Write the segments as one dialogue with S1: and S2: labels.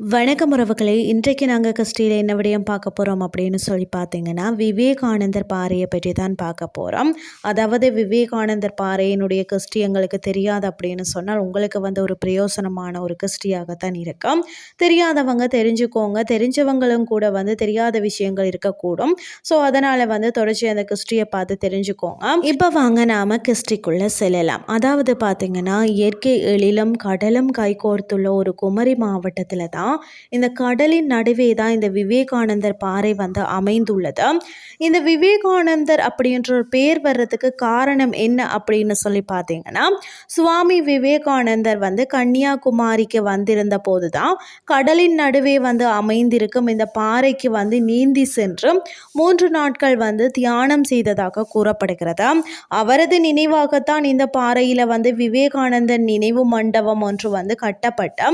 S1: வணக்கம் உறவுகளை. இன்றைக்கு நாங்கள் கிறிஸ்டியில் என்ன விடயம் பார்க்க போகிறோம் அப்படின்னு சொல்லி பார்த்தீங்கன்னா விவேகானந்தர் பாறையை பற்றி தான் பார்க்க போகிறோம் அதாவது விவேகானந்தர் பாறையினுடைய கிறிஸ்டி எங்களுக்கு தெரியாது அப்படின்னு சொன்னால் உங்களுக்கு வந்து ஒரு பிரயோசனமான ஒரு கிறிஸ்டியாகத்தான் இருக்கும். தெரியாதவங்க தெரிஞ்சுக்கோங்க. தெரிஞ்சவங்களும் கூட வந்து தெரியாத விஷயங்கள் இருக்கக்கூடும். ஸோ அதனால் வந்து தொடர்ச்சி அந்த கிறிஸ்டியை பார்த்து தெரிஞ்சுக்கோங்க. இப்போ வாங்க நாம் கிறிஸ்டிக்குள்ளே செல்லலாம். அதாவது பார்த்தீங்கன்னா இயற்கை எழிலும் கடலும் கைகோர்த்துள்ள ஒரு குமரி மாவட்டத்தில் தான் இந்த கடலின் நடுவே தான் இந்த விவேகானந்தர் பாறை வந்து அமைந்துள்ளது. இந்த விவேகானந்தர் அப்படின்ற ஒரு பேர் வர்றதுக்கு காரணம் என்ன அப்படின்னு சொல்லி பார்த்தீங்கன்னா சுவாமி விவேகானந்தர் வந்து கன்னியாகுமரிக்கு வந்திருந்த போது தான் கடலின் நடுவே வந்து அமைந்திருக்கும் இந்த பாறைக்கு வந்து நீந்தி சென்று மூன்று நாட்கள் வந்து தியானம் செய்ததாக கூறப்படுகிறது. அவரது நினைவாகத்தான் இந்த பாறையில் வந்து விவேகானந்தர் நினைவு மண்டபம் ஒன்று வந்து கட்டப்பட்ட.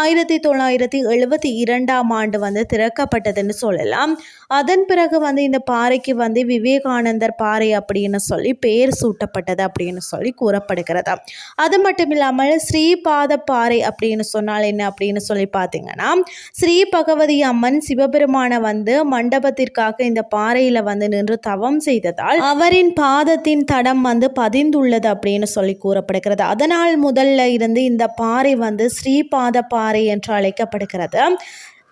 S1: ஆயிரத்தி தொள்ளாயிரத்தி தொள்ளாயிரத்தி எழுபத்தி இரண்டாம் ஆண்டு வந்து திறக்கப்பட்டதுன்னு சொல்லலாம். அதன் பிறகு வந்து இந்த பாறைக்கு வந்து விவேகானந்தர் பாறை அப்படின்னு சொல்லி பெயர் சூட்டப்பட்டது அப்படின்னு சொல்லி கூறப்படுகிறது. அது மட்டும் இல்லாமல் ஸ்ரீபாத பாறை அப்படின்னு சொன்னால் என்ன அப்படின்னு சொல்லி பார்த்தீங்கன்னா ஸ்ரீ பகவதி அம்மன் சிவபெருமான வந்து மண்டபத்திற்காக இந்த பாறையில் வந்து நின்று தவம் செய்ததால் அவரின் பாதத்தின் தடம் வந்து பதிந்துள்ளது அப்படின்னு சொல்லி கூறப்படுகிறது. அதனால் முதல்ல இருந்து இந்த பாறை வந்து ஸ்ரீபாத பாறை என்று அழைக்கப்படுகிறது இருக்கிறது.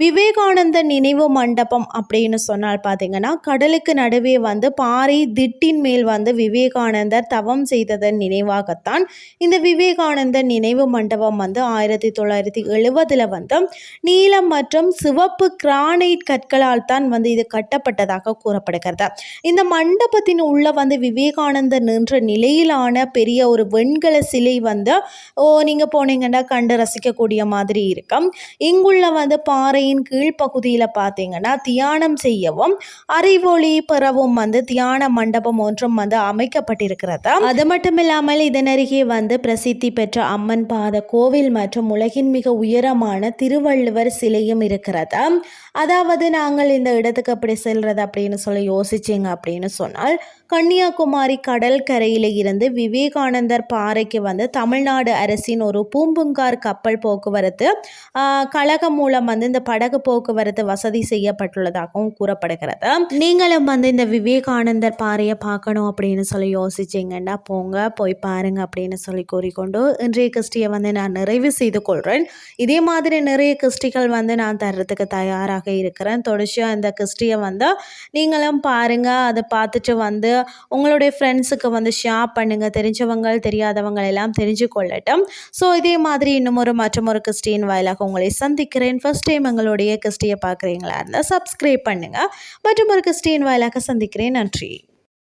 S1: விவேகானந்த நினைவு மண்டபம் அப்படின்னு சொன்னால் பார்த்தீங்கன்னா கடலுக்கு நடுவே வந்து பாறை திட்டின் மேல் வந்து விவேகானந்தர் தவம் செய்ததன் நினைவாகத்தான் இந்த விவேகானந்தர் நினைவு மண்டபம் வந்து ஆயிரத்தி தொள்ளாயிரத்தி எழுபதில் வந்து நீலம் மற்றும் சிவப்பு கிரானைட் கற்களால் தான் வந்து இது கட்டப்பட்டதாக கூறப்படுகிறது. இந்த மண்டபத்தின் உள்ள வந்து விவேகானந்தர் நின்ற நிலையிலான பெரிய ஒரு வெண்கல சிலை வந்து ஓ நீங்கள் போனீங்கன்னா கண்டு ரசிக்கக்கூடிய மாதிரி இருக்கும். இங்குள்ள வந்து பாறை மலையின் கீழ்ப்பகுதியில் பார்த்தீங்கன்னா தியானம் செய்யவும் அறிவொளி பெறவும் வந்து தியான மண்டபம் ஒன்றும் வந்து அமைக்கப்பட்டிருக்கிறது? அது மட்டும் இல்லாமல் இதனருகே வந்து பிரசித்தி பெற்ற அம்மன் பாத கோவில் மற்றும் உலகின் மிக உயரமான திருவள்ளுவர் சிலையும் இருக்கிறது? அதாவது நாங்கள் இந்த இடத்துக்கு அப்படி செல்றது அப்படின்னு சொல்லி யோசிச்சிங்க அப்படின்னு சொன்னால் கன்னியாகுமரி கடற்கரையில் இருந்து விவேகானந்தர் பாறைக்கு வந்து தமிழ்நாடு அரசின் ஒரு பூம்புங்கார் கப்பல் போக்குவரத்து கழகம் மூலம் வந்து இந்த படகு போக்குவரத்து வசதி செய்யப்பட்டுள்ளதாகவும் கூறப்படுகிறது. நீங்களும் வந்து இந்த விவேகானந்தர் பாறையை பார்க்கணும் அப்படின்னு சொல்லி யோசிச்சிங்கன்னா போங்க போய் பாருங்க அப்படின்னு சொல்லி கூறிக்கொண்டு இன்றைய கிறிஸ்டியை வந்து நான் நிறைவு செய்து கொள்கிறேன் இதே மாதிரி நிறைய கிறிஸ்டிகள் வந்து நான் தர்றதுக்கு தயாராக இருக்கிறேன். தொடர்ச்சியாக இந்த கிறிஸ்டியை வந்து நீங்களும் பாருங்கள் அதை பார்த்துட்டு வந்து உங்களுடைய ஃப்ரெண்ட்ஸுக்கு வந்து ஷேர் பண்ணுங்கள் தெரிஞ்சவங்க தெரியாதவங்க எல்லாம் தெரிஞ்சு கொள்ளட்டும் ஸோ இதே மாதிரி இன்னும் ஒரு மற்றும் ஒரு கிறிஸ்டின் வாயிலாக உங்களை சந்திக்கிறேன். ஃபஸ்ட் டைம் உங்களுடைய கிறிஸ்டியை பார்க்குறீங்களா இருந்தால் சப்ஸ்கிரைப் பண்ணுங்கள் மற்றும் ஒரு கிறிஸ்டியின் வாயிலாக சந்திக்கிறேன். நன்றி.